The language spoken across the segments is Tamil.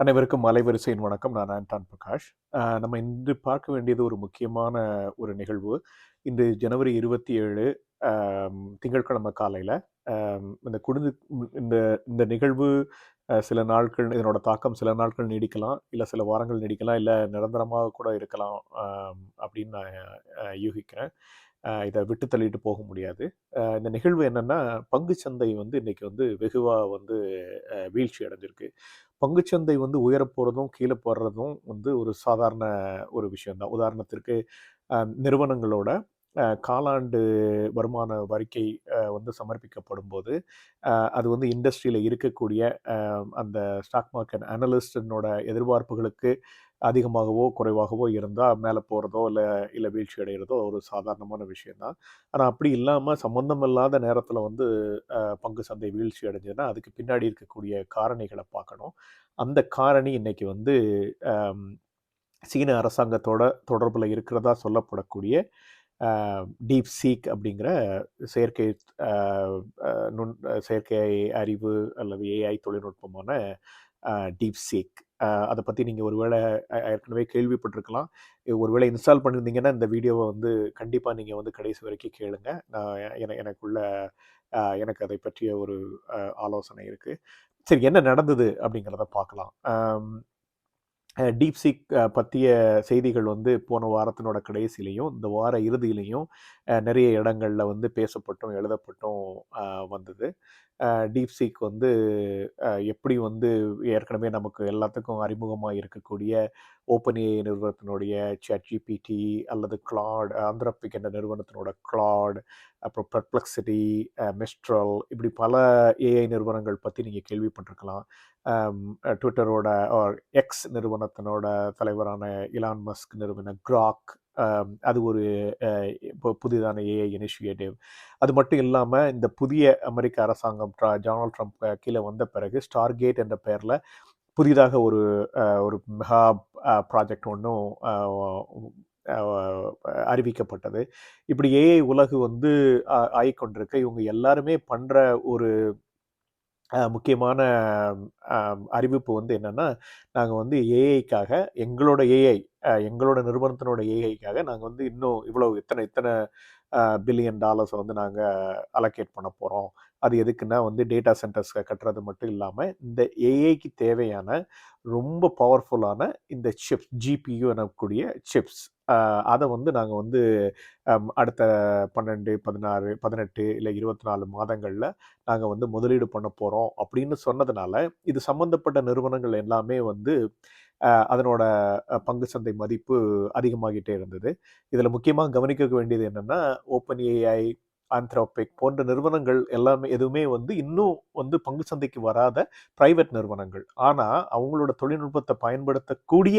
அனைவருக்கும் அலைவரிசையின் வணக்கம். நான் ஆண்டான் பிரகாஷ். நம்ம இன்று பார்க்க வேண்டியது ஒரு முக்கியமான ஒரு நிகழ்வு. இன்று ஜனவரி இருபத்தி ஏழு திங்கட்கிழமை காலையில் இந்த குடிந்து இந்த இந்த நிகழ்வு சில நாட்கள் இதனோட தாக்கம் சில நாட்கள் நீடிக்கலாம் இல்லை சில வாரங்கள் நீடிக்கலாம் இல்லை நிரந்தரமாக கூட இருக்கலாம் அப்படின்னு நான் யூகிக்கிறேன். இதை விட்டு தள்ளிட்டு போக முடியாது. இந்த நிகழ்வு என்னன்னா பங்குச்சந்தை வந்து இன்றைக்கி வந்து வெகுவாக வந்து வீழ்ச்சி அடைஞ்சிருக்கு பங்குச்சந்தை வந்து உயரப் போகிறதும் கீழே போடுறதும் வந்து ஒரு சாதாரண ஒரு விஷயந்தான் உதாரணத்திற்கு நிறுவனங்களோட காலாண்டு வருமான வரிக்கை வந்து சமர்ப்பிக்கப்படும் போது அது வந்து இண்டஸ்ட்ரியில் இருக்கக்கூடிய அந்த ஸ்டாக் மார்க்கெட் அனலிஸ்டனோட எதிர்பார்ப்புகளுக்கு அதிகமாகவோ குறைவாகவோ இருந்தால் மேலே போகிறதோ இல்லை இல்லை வீழ்ச்சி அடைகிறதோ ஒரு சாதாரணமான விஷயம்தான் ஆனால் அப்படி இல்லாமல் சம்மந்தம் இல்லாத நேரத்தில் வந்து பங்கு சந்தை வீழ்ச்சி அடைஞ்சதுன்னா அதுக்கு பின்னாடி இருக்கக்கூடிய காரணிகளை பார்க்கணும். அந்த காரணி இன்றைக்கி வந்து சீன அரசாங்கத்தோட தொடர்பில் இருக்கிறதா சொல்லப்படக்கூடிய டீப் சீக் அப்படிங்கிற செயற்கை நுண் செயற்கை அறிவு அல்லது ஏஐ தொழில்நுட்பமான டீப் சீக் அதை பற்றி நீங்கள் ஒருவேளை ஏற்கனவே கேள்விப்பட்டிருக்கலாம். ஒருவேளை இன்ஸ்டால் பண்ணியிருந்தீங்கன்னா இந்த வீடியோவை வந்து கண்டிப்பாக நீங்கள் வந்து கடைசி வரைக்கும் கேளுங்க. நான் என எனக்குள்ள எனக்கு அதை பற்றிய ஒரு ஆலோசனை இருக்குது சரி என்ன நடந்தது அப்படிங்கிறத பார்க்கலாம். டீப்சிக் டீப் சீக் பற்றிய செய்திகள் வந்து போன வாரத்தினோட கடைசியிலையும் இந்த வார இறுதியிலையும் நிறைய இடங்களில் வந்து பேசப்பட்டும் எழுதப்பட்டும் வந்தது. டீப் சீக் வந்து எப்படி வந்து ஏற்கனவே நமக்கு எல்லாத்துக்கும் அறிமுகமாக இருக்கக்கூடிய ஓப்பன் நிறுவனத்தினுடைய சட்ஜிபிடி அல்லது கிளாட் ஆந்திரபிக் என்ற நிறுவனத்தினோட கிளாட் அப்புறம் பெர்ப்ளெக்சிட்டி மிஸ்ட்ரல் இப்படி பல ஏஐ நிறுவனங்கள் பற்றி நீங்கள் கேள்விப்பட்டிருக்கலாம். ட்விட்டரோட ஆர் எக்ஸ் நிறுவனத்தினோட தலைவரான இலான் மஸ்க் நிறுவன கிராக் அது ஒரு இப்போ புதிதான ஏஐ இனிஷியேட்டிவ் அது மட்டும் இல்லாமல் இந்த புதிய அமெரிக்க அரசாங்கம் ட்ரா- டொனால்ட் ட்ரம்ப் கீழே வந்த பிறகு ஸ்டார் கேட் என்ற பெயரில் புதிதாக ஒரு ஒரு மெகா ப்ராஜெக்ட் ஒன்றும் அறிவிக்கப்பட்டது. இப்படி ஏஐ உலகு வந்து ஆகிக்கொண்டிருக்க. இவங்க எல்லாருமே பண்ணுற ஒரு முக்கியமான அறிவிப்பு வந்து என்னென்னா நாங்கள் வந்து ஏஐக்காக எங்களோட ஏஐ எங்களோட நிறுவனத்தினோட ஏஐக்காக நாங்கள் வந்து இன்னும் இவ்வளோ இத்தனை இத்தனை பில்லியன் டாலர்ஸை வந்து நாங்கள் அலோகேட் பண்ண போகிறோம் அது எதுக்குன்னா வந்து டேட்டா சென்டர்ஸ் கட்டுறது மட்டும் இல்லாமல் இந்த ஏஐக்கு தேவையான ரொம்ப பவர்ஃபுல்லான இந்த சிப்ஸ் ஜிபியூ எனக்கூடிய சிப்ஸ் அதை வந்து நாங்கள் வந்து அடுத்த பன்னெண்டு பதினாறு பதினெட்டு இல்லை இருபத்தி நாலு மாதங்களில் நாங்கள் வந்து முதலீடு பண்ண போகிறோம் அப்படின்னு சொன்னதுனால இது சம்மந்தப்பட்ட நிறுவனங்கள் எல்லாமே வந்து அதனோட பங்கு சந்தை மதிப்பு அதிகமாகிட்டே இருந்தது. இதில் முக்கியமாக கவனிக்க வேண்டியது என்னென்னா ஓப்பன் ஏஐ ஆந்த்ரோபிக் போன்ற நிறுவனங்கள் எல்லாமே எதுவுமே வந்து இன்னும் வந்து பங்கு சந்தைக்கு வராத பிரைவேட் நிறுவனங்கள். ஆனால் அவங்களோட தொழில்நுட்பத்தை பயன்படுத்தக்கூடிய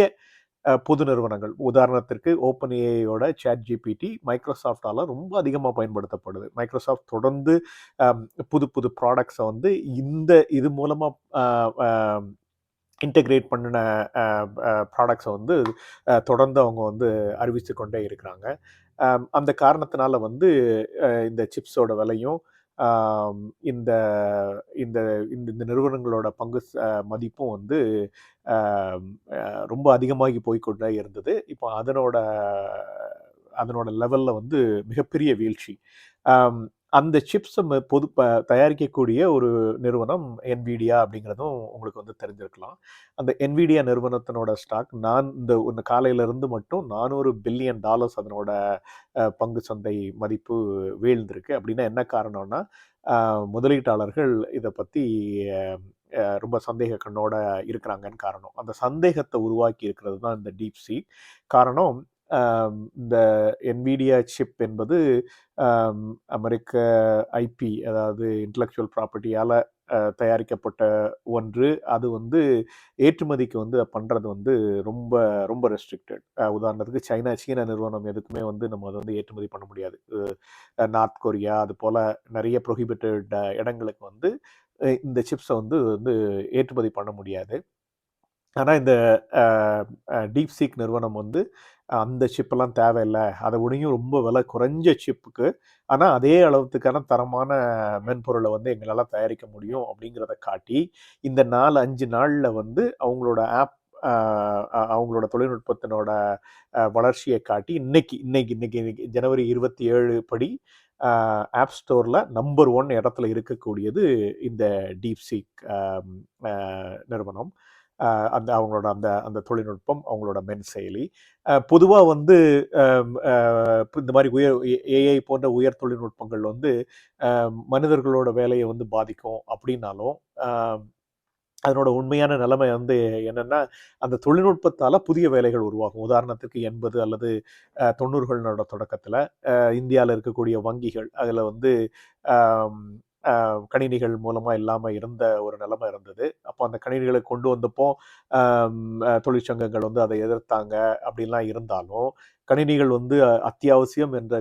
பொது நிறுவனங்கள். உதாரணத்திற்கு ஓப்பன் ஏஐயோட சேட் ஜிபிடி மைக்ரோசாஃப்டால் ரொம்ப அதிகமாக பயன்படுத்தப்படுது. மைக்ரோசாஃப்ட் தொடர்ந்து புது புது ப்ராடக்ட்ஸை வந்து இந்த இது மூலமாக இன்டகிரேட் பண்ணின ப்ராடக்ட்ஸை வந்து தொடர்ந்து அவங்க வந்து அறிவித்து கொண்டே இருக்கிறாங்க. அந்த காரணத்தினால வந்து இந்த சிப்ஸோட விலையும் இந்த இந்த இந்த இந்த நிறுவனங்களோட பங்கு மதிப்பும் வந்து ரொம்ப அதிகமாகி போய்க்கொண்டே இருந்தது. இப்போ அதனோட அதனோட லெவலில் வந்து மிகப்பெரிய வீழ்ச்சி. அந்த சிப்ஸை பொது ப தயாரிக்கக்கூடிய ஒரு நிறுவனம் என்விடியா அப்படிங்கிறதும் உங்களுக்கு வந்து தெரிஞ்சிருக்கலாம். அந்த என்விடியா நிறுவனத்தினோட ஸ்டாக் நான் இந்த ஒன்று காலையிலேருந்து மட்டும் நானூறு பில்லியன் டாலர்ஸ் அதனோட பங்கு சந்தை மதிப்பு வீழ்ந்திருக்கு. அப்படின்னா என்ன காரணம்னா முதலீட்டாளர்கள் இதை பற்றி ரொம்ப சந்தேக கண்ணோட இருக்கிறாங்கன்னு காரணம். அந்த சந்தேகத்தை உருவாக்கி இருக்கிறது தான் இந்த டீப் சீ காரணம் இந்த என்விடியா சிப் என்பது அமெரிக்க ஐபி அதாவது இன்டலெக்சுவல் ப்ராப்பர்ட்டியால் தயாரிக்கப்பட்ட ஒன்று. அது வந்து ஏற்றுமதிக்கு வந்து பண்ணுறது வந்து ரொம்ப ரொம்ப ரெஸ்ட்ரிக்டட் உதாரணத்துக்கு சைனா சீன நிறுவனம் எதுக்குமே வந்து நம்ம அதை வந்து ஏற்றுமதி பண்ண முடியாது. நார்த் கொரியா அது போல் நிறைய ப்ரொஹிபிட்டட் இடங்களுக்கு வந்து இந்த சிப்ஸை வந்து வந்து ஏற்றுமதி பண்ண முடியாது. ஆனால் இந்த டீப் சீக் நிறுவனம் வந்து அந்த சிப்பெல்லாம் தேவையில்லை. அதை விடையும் ரொம்ப விலை குறைஞ்ச சிப்புக்கு ஆனால் அதே அளவுக்கான தரமான மென்பொருளை வந்து எங்களால் தயாரிக்க முடியும் அப்படிங்கிறத காட்டி இந்த நாலு அஞ்சு நாளில் வந்து அவங்களோட ஆப் அவங்களோட தொழில்நுட்பத்தினோட வளர்ச்சியை காட்டி இன்னைக்கு இன்னைக்கு இன்னைக்கு இன்னைக்கு ஜனவரி இருபத்தி ஏழு படி ஆப் ஸ்டோரில் நம்பர் ஒன் இடத்துல இருக்கக்கூடியது இந்த டீப்சீக் நிறுவனம். அந்த அவங்களோட அந்த அந்த தொழில்நுட்பம் அவங்களோட மென் செயலி. பொதுவாக வந்து இந்த மாதிரி உயர் ஏஐ போன்ற உயர் தொழில்நுட்பங்கள் வந்து மனிதர்களோட வேலையை வந்து பாதிக்கும் அப்படின்னாலும் அதனோட உண்மையான நிலைமை வந்து என்னென்னா அந்த தொழில்நுட்பத்தால் புதிய வேலைகள் உருவாகும். உதாரணத்துக்கு எண்பது அல்லது தொண்ணூறுகளோட தொடக்கத்தில் இந்தியாவில் இருக்கக்கூடிய வங்கிகள் அதில் வந்து கணினிகள் மூலமாக இல்லாமல் இருந்த ஒரு நிலைமை இருந்தது. அப்போ அந்த கணினிகளை கொண்டு வந்தப்போ தொழிற்சங்கங்கள் வந்து அதை எதிர்த்தாங்க அப்படின்லாம் இருந்தாலும் கணினிகள் வந்து அத்தியாவசியம் என்ற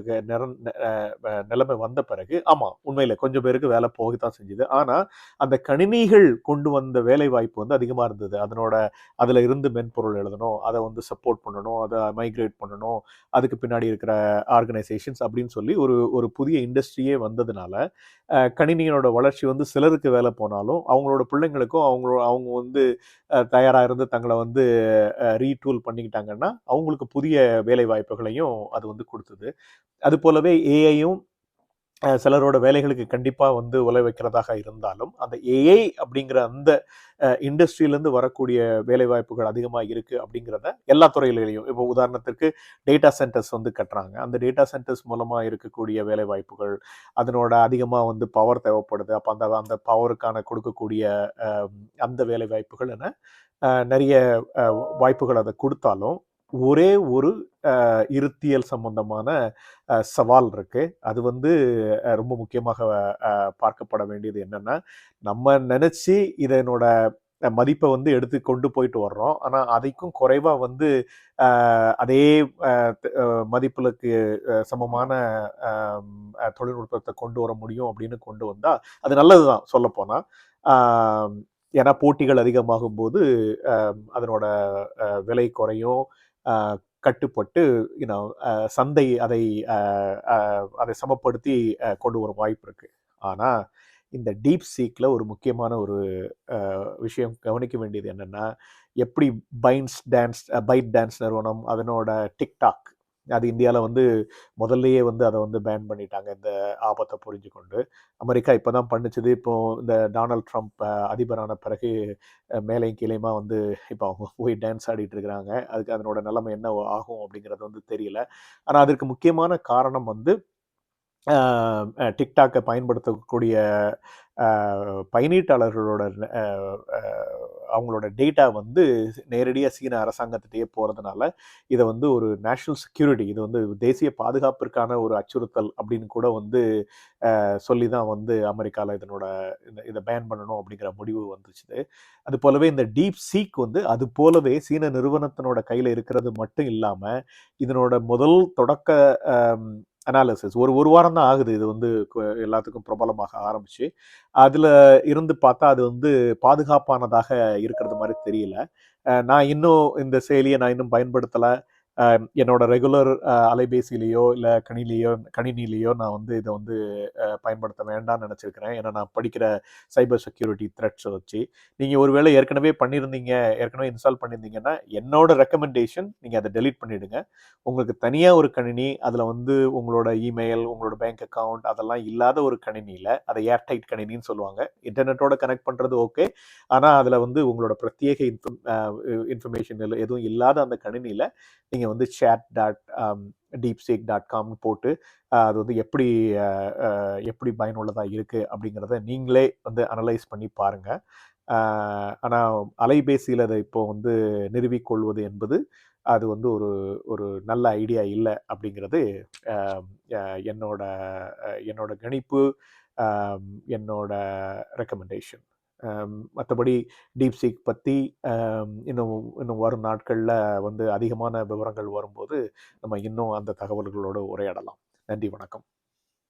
நிலைமை வந்த பிறகு ஆமாம் உண்மையில் கொஞ்சம் பேருக்கு வேலை போக தான் செஞ்சுது. ஆனால் அந்த கணினிகள் கொண்டு வந்த வேலை வாய்ப்பு வந்து அதிகமாக இருந்தது. அதனோட அதில் இருந்து மென்பொருள் எழுதணும் அதை வந்து சப்போர்ட் பண்ணணும் அதை மைக்ரேட் பண்ணணும் அதுக்கு பின்னாடி இருக்கிற ஆர்கனைசேஷன்ஸ் அப்படின்னு சொல்லி ஒரு ஒரு புதிய இண்டஸ்ட்ரியே வந்ததுனால கணினியோட வளர்ச்சி வந்து சிலருக்கு வேலை போனாலும் அவங்களோட பிள்ளைங்களுக்கும் அவங்களோட அவங்க வந்து தயாராக இருந்து தங்களை வந்து ரீடூல் பண்ணிக்கிட்டாங்கன்னா அவங்களுக்கு புதிய வேலை வாய்ப்புகளையும் அது வந்து கொடுத்தது. அது போலவே ஏஐயும் சிலரோட வேலைகளுக்கு கண்டிப்பாக வந்து உலை வைக்கிறதாக இருந்தாலும் அந்த ஏஐ அப்படிங்கிற அந்த இண்டஸ்ட்ரியிலேருந்து வரக்கூடிய வேலை வாய்ப்புகள் அதிகமாக இருக்குது அப்படிங்கிறத எல்லா துறையிலையும் இப்போ உதாரணத்திற்கு டேட்டா சென்டர்ஸ் வந்து கட்டுறாங்க. அந்த டேட்டா சென்டர்ஸ் மூலமாக இருக்கக்கூடிய வேலை வாய்ப்புகள் அதனோட அதிகமாக வந்து பவர் தேவைப்படுது. அப்போ அந்த அந்த பவருக்கான கொடுக்கக்கூடிய அந்த வேலை வாய்ப்புகள் என நிறைய வாய்ப்புகள் அதை கொடுத்தாலும் ஒரே ஒரு இருத்தியல் சம்பந்தமான சவால் இருக்கு. அது வந்து ரொம்ப முக்கியமாக பார்க்கப்பட வேண்டியது என்னன்னா நம்ம நினைச்சு இதனோட மதிப்பை வந்து எடுத்து கொண்டு போயிட்டு வர்றோம். ஆனால் அதைக்கும் குறைவாக வந்து அதே மதிப்புகளுக்கு சமமான தொழில்நுட்பத்தை கொண்டு வர முடியும் அப்படின்னு கொண்டு வந்தால் அது நல்லது தான் சொல்லப்போனால் ஏன்னா போட்டிகள் அதிகமாகும் போது அதனோட விலை குறையும். கட்டுப்பட்டு யூனோ சந்தை அதை அதை சமப்படுத்தி கொண்டு வர வாய்ப்பு இருக்குது ஆனால் இந்த டீப் சீக்கில் ஒரு முக்கியமான ஒரு விஷயம் கவனிக்க வேண்டியது என்னென்னா எப்படி பைன்ஸ் டான்ஸ் பைட் டான்ஸ் நிறுவனம் அதனோட டிக்டாக் அது இந்தியாவில் வந்து முதல்லையே வந்து அதை வந்து பேன் பண்ணிட்டாங்க. இந்த ஆபத்தை புரிஞ்சு கொண்டு அமெரிக்கா இப்போ தான் பண்ணிச்சது. இப்போது இந்த டொனால்ட் ட்ரம்ப் அதிபரான பிறகு மேலையும் கீழேயுமா வந்து இப்போ அவங்க போய் டான்ஸ் ஆடிட்டு இருக்கிறாங்க. அதுக்கு அதனோட நிலைமை என்ன ஆகும் அப்படிங்கிறது வந்து தெரியல. ஆனால் அதற்கு முக்கியமான காரணம் வந்து டிக்டாக்கை பயன்படுத்தக்கூடிய பயனீட்டாளர்களோட அவங்களோட டேட்டா வந்து நேரடியாக சீன அரசாங்கத்திட்டே போகிறதுனால இதை வந்து ஒரு நேஷ்னல் செக்யூரிட்டி இது வந்து தேசிய பாதுகாப்பிற்கான ஒரு அச்சுறுத்தல் அப்படின்னு கூட வந்து சொல்லி தான் வந்து அமெரிக்காவில் இதனோட இந்த இதை பேன் பண்ணணும் அப்படிங்கிற முடிவு வந்துச்சு அது போலவே இந்த டீப் சீக் வந்து அது போலவே சீன நிறுவனத்தினோட கையில் இருக்கிறது மட்டும் இல்லாமல் இதனோட முதல் தொடக்க அனாலிசிஸ் ஒரு ஒரு வாரம் தான் ஆகுது. இது வந்து எல்லாத்துக்கும் பிரபலமாக ஆரம்பிச்சு. அதில் இருந்து பார்த்தா அது வந்து பாதுகாப்பானதாக இருக்கிறது மாதிரி தெரியல. நான் இன்னும் இந்த செயலியை நான் இன்னும் பயன்படுத்தலை. என்னோட ரெகுலர் அலைபேசியிலேயோ இல்லை கணினிலேயோ கணினிலேயோ நான் வந்து இதை வந்து பயன்படுத்த வேண்டாம்னு நினச்சிருக்கிறேன். ஏன்னா நான் படிக்கிற சைபர் செக்யூரிட்டி த்ரெட்ஸை வச்சு நீங்கள் ஒருவேளை ஏற்கனவே பண்ணியிருந்தீங்க ஏற்கனவே இன்ஸ்டால் பண்ணியிருந்தீங்கன்னா என்னோட ரெக்கமெண்டேஷன் நீங்கள் அதை டெலீட் பண்ணிவிடுங்க உங்களுக்கு தனியாக ஒரு கணினி அதில் வந்து உங்களோட இமெயில் உங்களோட பேங்க் அக்கௌண்ட் அதெல்லாம் இல்லாத ஒரு கணினியில் அதை ஏர்டைட் கணினின்னு சொல்லுவாங்க. இன்டர்நெட்டோட கனெக்ட் பண்ணுறது ஓகே ஆனால் அதில் வந்து உங்களோட பிரத்யேக இன்ஃபர்மேஷன் எதுவும் இல்லாத அந்த கணினியில் நீங்கள் நீங்கள் வந்து சேட் டாட் டீப்சேக் டாட் காம்னு போட்டு அது வந்து எப்படி எப்படி பயனுள்ளதாக இருக்குது அப்படிங்கிறத நீங்களே வந்து அனலைஸ் பண்ணி பாருங்கள் ஆனால் அலைபேசியில் அதை இப்போ வந்து நிறுவிக்கொள்வது என்பது அது வந்து ஒரு ஒரு நல்ல ஐடியா இல்லை அப்படிங்கிறது என்னோட என்னோட கணிப்பு என்னோட ரெக்கமெண்டேஷன் மற்றபடி டீப்சீக் பற்றி இன்னும் இன்னும் வரும் நாட்களில் வந்து அதிகமான விவரங்கள் வரும்போது நம்ம இன்னும் அந்த தகவல்களோடு உரையாடலாம். நன்றி வணக்கம்.